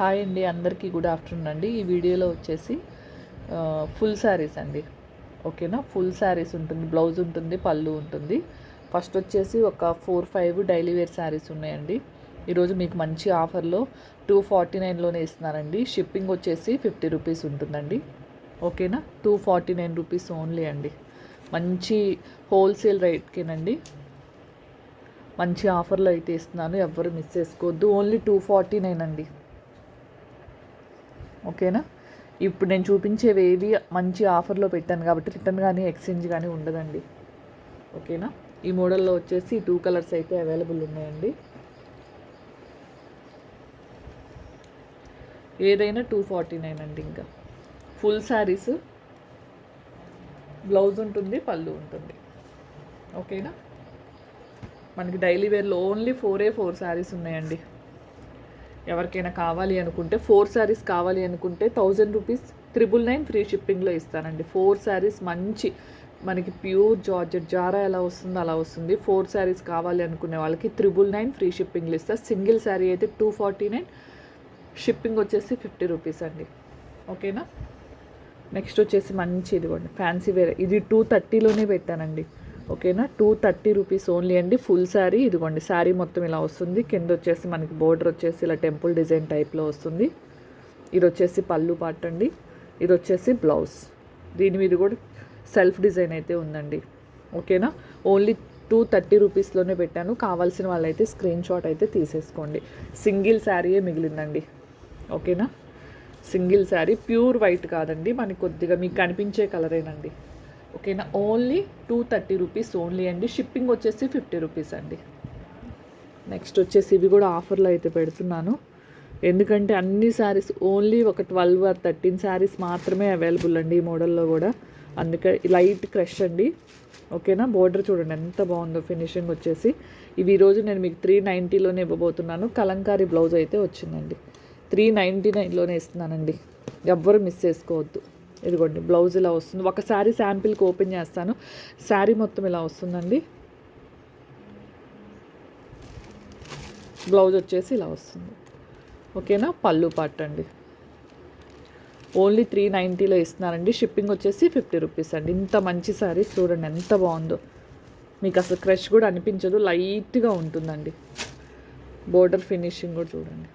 Hi అండి అందరికీ good afternoon అండి. ఈ వీడియోలో వచ్చేసి ఫుల్ శారీస్ అండి. ఓకేనా? ఫుల్ శారీస్ ఉంటుంది బ్లౌజ్ ఉంటుంది పళ్ళు ఉంటుంది. ఫస్ట్ వచ్చేసి ఒక four five daily wear sarees ఉన్నాయండి. ఈరోజు మీకు మంచి ఆఫర్లో టూ ఫార్టీ నైన్లోనే ఇస్తున్నానండి షిప్పింగ్ వచ్చేసి ఫిఫ్టీ రూపీస్ ఉంటుందండి. ఓకేనా? Two forty nine rupees only అండి. మంచి హోల్సేల్ రేట్కేనండి. మంచి ఆఫర్లో అయితే ఇస్తున్నాను ఎవ్వరు మిస్ చేసుకోవద్దు. ఓన్లీ టూ ఫార్టీ నైన్ అండి. ఓకేనా? ఇప్పుడు నేను చూపించేవి ఏవి మంచి ఆఫర్లో పెట్టాను కాబట్టి రిటర్న్ కానీ ఎక్స్చేంజ్ కానీ ఉండదండి. ఓకేనా? ఈ మోడల్లో వచ్చేసి టూ కలర్స్ అయితే అవైలబుల్ ఉన్నాయండి. ఏదైనా టూ ఫార్టీ నైన్ అండి ఇంకా. ఫుల్ శారీస్ బ్లౌజ్ ఉంటుంది పళ్ళు ఉంటుంది. ఓకేనా? మనకి డైలీ వేర్లో ఓన్లీ ఫోరే ఫోర్ శారీస్ ఉన్నాయండి. ఎవరికైనా కావాలి అనుకుంటే ఫోర్ శారీస్ కావాలి అనుకుంటే thousand rupees triple nine free షిప్పింగ్లో ఇస్తానండి. ఫోర్ శారీస్ మంచి మనకి ప్యూర్ జార్జెట్ జారా ఎలా వస్తుందో అలా వస్తుంది. ఫోర్ శారీస్ కావాలి అనుకునే వాళ్ళకి త్రిబుల్ నైన్ ఫ్రీ షిప్పింగ్లో ఇస్తా. సింగిల్ శారీ అయితే టూ ఫార్టీ నైన్ షిప్పింగ్ వచ్చేసి ఫిఫ్టీ రూపీస్ అండి. ఓకేనా? నెక్స్ట్ వచ్చేసి మంచి ఇదిగోండి ఫ్యాన్సీ వేరే. ఇది టూ థర్టీలోనే పెట్టానండి. ఓకేనా? టూ థర్టీ రూపీస్ ఓన్లీ అండి. ఫుల్ శారీ. ఇదిగోండి శారీ మొత్తం ఇలా వస్తుంది. కింద వచ్చేసి మనకి బోర్డర్ వచ్చేసి ఇలా టెంపుల్ డిజైన్ టైప్లో వస్తుంది. ఇది వచ్చేసి పళ్ళు పాట అండి. ఇది వచ్చేసి బ్లౌజ్. దీని మీద కూడా సెల్ఫ్ డిజైన్ అయితే ఉందండి. ఓకేనా? ఓన్లీ టూ థర్టీ రూపీస్లోనే పెట్టాను. కావాల్సిన వాళ్ళైతే స్క్రీన్ షాట్ అయితే తీసేసుకోండి. సింగిల్ శారీయే మిగిలిందండి. ఓకేనా? సింగిల్ శారీ. ప్యూర్ వైట్ కాదండి. మనకి కొద్దిగా మీకు కనిపించే కలరేనండి. ఓకేనా only two thirty rupees only అండి. షిప్పింగ్ వచ్చేసి ఫిఫ్టీ రూపీస్ అండి. నెక్స్ట్ వచ్చేసి ఇవి కూడా ఆఫర్లో అయితే పెడుతున్నాను. ఎందుకంటే అన్ని శారీస్ ఓన్లీ ఒక ట్వెల్వ్ ఆర్ థర్టీన్ శారీస్ మాత్రమే అవైలబుల్ అండి ఈ మోడల్లో కూడా. అందుకే లైట్ క్రష్ అండి. ఓకేనా? బోర్డర్ చూడండి ఎంత బాగుందో ఫినిషింగ్ వచ్చేసి. ఇవి ఈరోజు నేను మీకు త్రీ నైంటీలోనే ఇవ్వబోతున్నాను. కలంకారీ బ్లౌజ్ అయితే వచ్చిందండి. త్రీ నైంటీ నైన్లోనే ఇస్తున్నానండి. ఎవ్వరు మిస్ చేసుకోవద్దు. ఇదిగోండి బ్లౌజ్ ఇలా వస్తుంది. ఒక శారీ శాంపిల్కి ఓపెన్ చేస్తాను. శారీ మొత్తం ఇలా వస్తుందండి. బ్లౌజ్ వచ్చేసి ఇలా వస్తుంది. ఓకేనా? పళ్ళు పార్ట్ అండి. ఓన్లీ త్రీ నైంటీలో ఇస్తున్నారండి. షిప్పింగ్ వచ్చేసి ఫిఫ్టీ రూపీస్ అండి. ఇంత మంచి శారీ చూడండి ఎంత బాగుందో. మీకు అసలు క్రష్ కూడా అనిపించదు లైట్గా ఉంటుందండి. బోర్డర్ ఫినిషింగ్ కూడా చూడండి.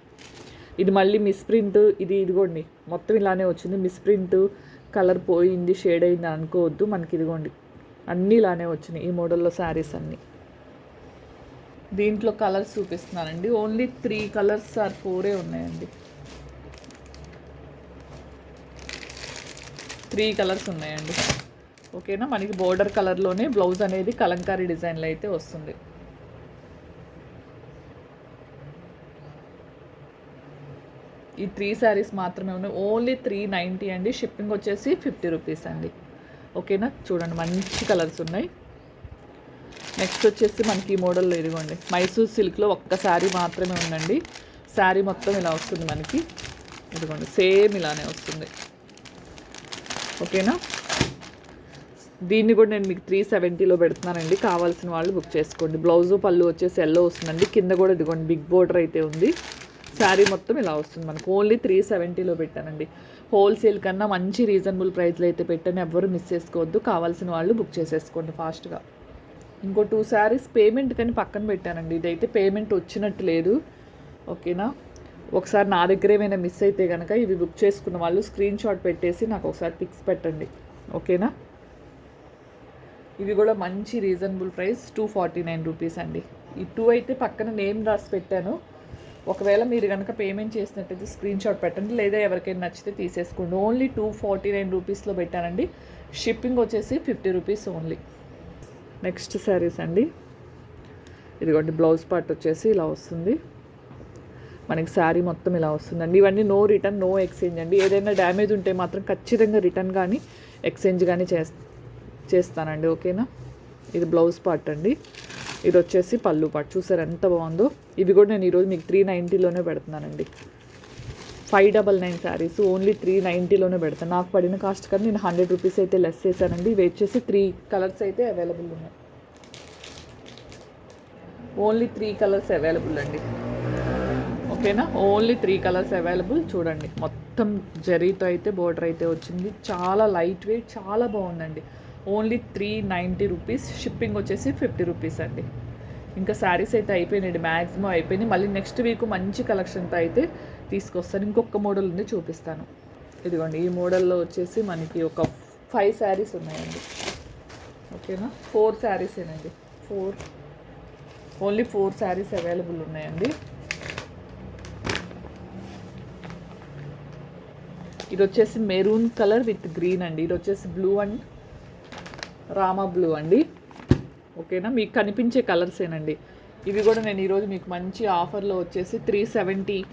ఇది మళ్ళీ మిస్ప్రింట్ ఇది ఇదిగోండి మొత్తం ఇలానే వచ్చింది. మిస్ప్రింట్ కలర్ పోయింది షేడ్ అయింది అనుకోవద్దు. మనకి ఇదిగోండి అన్నీ ఇలానే వచ్చినాయి ఈ మోడల్లో శారీస్ అన్నీ. దీంట్లో కలర్స్ చూపిస్తున్నానండి. ఓన్లీ త్రీ కలర్స్ ఆర్ ఫోరే ఉన్నాయండి. త్రీ కలర్స్ ఉన్నాయండి. ఓకేనా మనకి బోర్డర్ కలర్లోనే బ్లౌజ్ అనేది కలంకారీ డిజైన్లో అయితే వస్తుంది. ఈ త్రీ శారీస్ మాత్రమే ఉన్నాయి. ఓన్లీ త్రీ నైంటీ అండి. షిప్పింగ్ వచ్చేసి ఫిఫ్టీ రూపీస్ అండి. ఓకేనా చూడండి మంచి కలర్స్ ఉన్నాయి. నెక్స్ట్ వచ్చేసి మనకి ఈ మోడల్లో ఇదిగోండి. మైసూర్ సిల్క్లో ఒక్క శారీ మాత్రమే ఉందండి. శారీ మొత్తం ఇలా వస్తుంది మనకి. ఇదిగోండి సేమ్ ఇలానే వస్తుంది. ఓకేనా దీన్ని కూడా నేను మీకు త్రీ సెవెంటీలో పెడుతున్నానండి. కావాల్సిన వాళ్ళు బుక్ చేసుకోండి. బ్లౌజు పళ్ళు వచ్చేసి ఎల్లో వస్తుందండి. కింద కూడా ఇదిగోండి బిగ్ బోర్డర్ అయితే ఉంది. శారీ మొత్తం ఇలా వస్తుంది. మనకు ఓన్లీ త్రీ సెవెంటీలో పెట్టానండి. హోల్సేల్ కన్నా మంచి రీజనబుల్ ప్రైస్లో అయితే పెట్టాను. ఎవ్వరు మిస్ చేసుకోవద్దు. కావాల్సిన వాళ్ళు బుక్ చేసేసుకోండి ఫాస్ట్గా ఇంకో టూ శారీస్ పేమెంట్ కానీ పక్కన పెట్టానండి. ఇదైతే పేమెంట్ వచ్చినట్టు లేదు. ఓకేనా ఒకసారి నా దగ్గర ఏమైనా మిస్ అయితే కనుక ఇవి బుక్ చేసుకున్న వాళ్ళు స్క్రీన్ షాట్ పెట్టేసి నాకు ఒకసారి పిక్స్ పెట్టండి. ఓకేనా ఇవి కూడా మంచి reasonable price two forty nine rupees అండి. ఈ టూ అయితే పక్కన నేమ్ రాసి పెట్టాను. ఒకవేళ మీరు కనుక పేమెంట్ చేసినట్టయితే స్క్రీన్ షాట్ పెట్టండి లేదా ఎవరికైనా నచ్చితే తీసేసుకోండి. ఓన్లీ టూ ఫార్టీ నైన్ రూపీస్లో పెట్టానండి. షిప్పింగ్ వచ్చేసి fifty rupees only next saris అండి. ఇదిగోండి బ్లౌజ్ పార్ట్ వచ్చేసి ఇలా వస్తుంది. మనకి శారీ మొత్తం ఇలా వస్తుందండి. ఇవన్నీ నో రిటర్న్ నో ఎక్స్చేంజ్ అండి. ఏదైనా డ్యామేజ్ ఉంటే మాత్రం ఖచ్చితంగా రిటర్న్ కానీ ఎక్స్చేంజ్ కానీ చేస్తానండి. ఓకేనా ఇది బ్లౌజ్ పార్ట్ అండి. ఇది వచ్చేసి పళ్ళు పాటు. చూసారు ఎంత బాగుందో? ఇవి కూడా నేను ఈరోజు మీకు త్రీ నైంటీలోనే పెడుతున్నానండి. Five double nine saris only three నైంటీలోనే పెడతాను. నాకు పడిన కాస్ట్ కానీ నేను హండ్రెడ్ రూపీస్ అయితే లెస్ చేశానండి. ఇవి వచ్చేసి త్రీ కలర్స్ అయితే అవైలబుల్ ఉన్నాయి. ఓన్లీ త్రీ కలర్స్ అవైలబుల్ అండి. ఓకేనా ఓన్లీ త్రీ కలర్స్ అవైలబుల్ చూడండి. మొత్తం జరీతో అయితే బోర్డర్ అయితే వచ్చింది. చాలా లైట్ వెయిట్ చాలా బాగుందండి. Only three ninety rupees shipping వచ్చేసి ఫిఫ్టీ రూపీస్ అండి. ఇంకా శారీస్ అయితే అయిపోయినాయండి మ్యాక్సిమం అయిపోయినాయి. మళ్ళీ నెక్స్ట్ వీక్ మంచి కలెక్షన్తో అయితే తీసుకొస్తాను. ఇంకొక మోడల్ ఉంది చూపిస్తాను. ఇదిగోండి ఈ మోడల్లో వచ్చేసి మనకి ఒక ఫైవ్ శారీస్ ఉన్నాయండి. ఓకేనా? Four శారీసేనండి. Four. Only four saris available ఉన్నాయండి. ఇది వచ్చేసి మెరూన్ కలర్ విత్ గ్రీన్ అండి. ఇది వచ్చేసి బ్లూ అండ్ రామా బ్లూ అండి. ఓకేనా? మీకు కనిపించే కలర్సేనండి ఇవి కూడా నేను ఈరోజు మీకు మంచి ఆఫర్లో వచ్చేసి త్రీ సెవెంటీ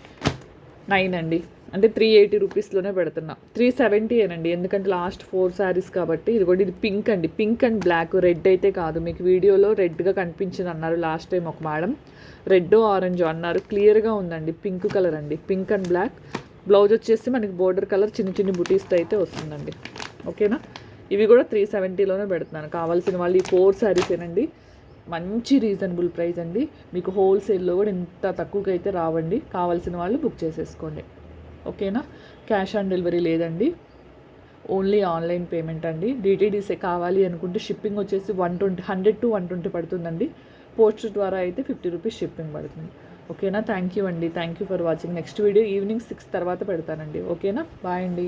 నైన్ అండి. అంటే త్రీ ఎయిటీ రూపీస్లోనే పెడుతున్నా. త్రీ సెవెంటీ ఏనండి. ఎందుకంటే లాస్ట్ ఫోర్ శారీస్ కాబట్టి ఇది కూడా ఇది పింక్ అండి. Pink and black. రెడ్ అయితే కాదు. మీకు వీడియోలో రెడ్గా కనిపించింది అన్నారు లాస్ట్ టైం ఒక మేడం. రెడ్ ఆరెంజ్ అన్నారు. క్లియర్గా ఉందండి. పింక్ కలర్ అండి. Pink and black. బ్లౌజ్ వచ్చేసి మనకి బోర్డర్ కలర్ చిన్న చిన్న బుటీస్తో అయితే వస్తుందండి. ఓకేనా? ఇవి కూడా త్రీ సెవెంటీలోనే పెడుతున్నాను. కావాల్సిన వాళ్ళు ఈ ఫోర్ శారీసేనండి మంచి రీజనబుల్ ప్రైస్ అండి. మీకు హోల్సేల్లో కూడా ఇంత తక్కువకి అయితే రావండి. కావాల్సిన వాళ్ళు బుక్ చేసేసుకోండి. ఓకేనా? క్యాష్ ఆన్ డెలివరీ లేదండి. ఓన్లీ ఆన్లైన్ పేమెంట్ అండి. డిటీడీసీ కావాలి అనుకుంటే షిప్పింగ్ వచ్చేసి one twenty hundred to one twenty పడుతుందండి. పోస్ట్ ద్వారా అయితే ఫిఫ్టీ రూపీస్ షిప్పింగ్ పడుతుంది. ఓకేనా? థ్యాంక్ యూ అండి. Thank you for watching next video evening six తర్వాత పెడతానండి. ఓకేనా? బాయ్ అండి.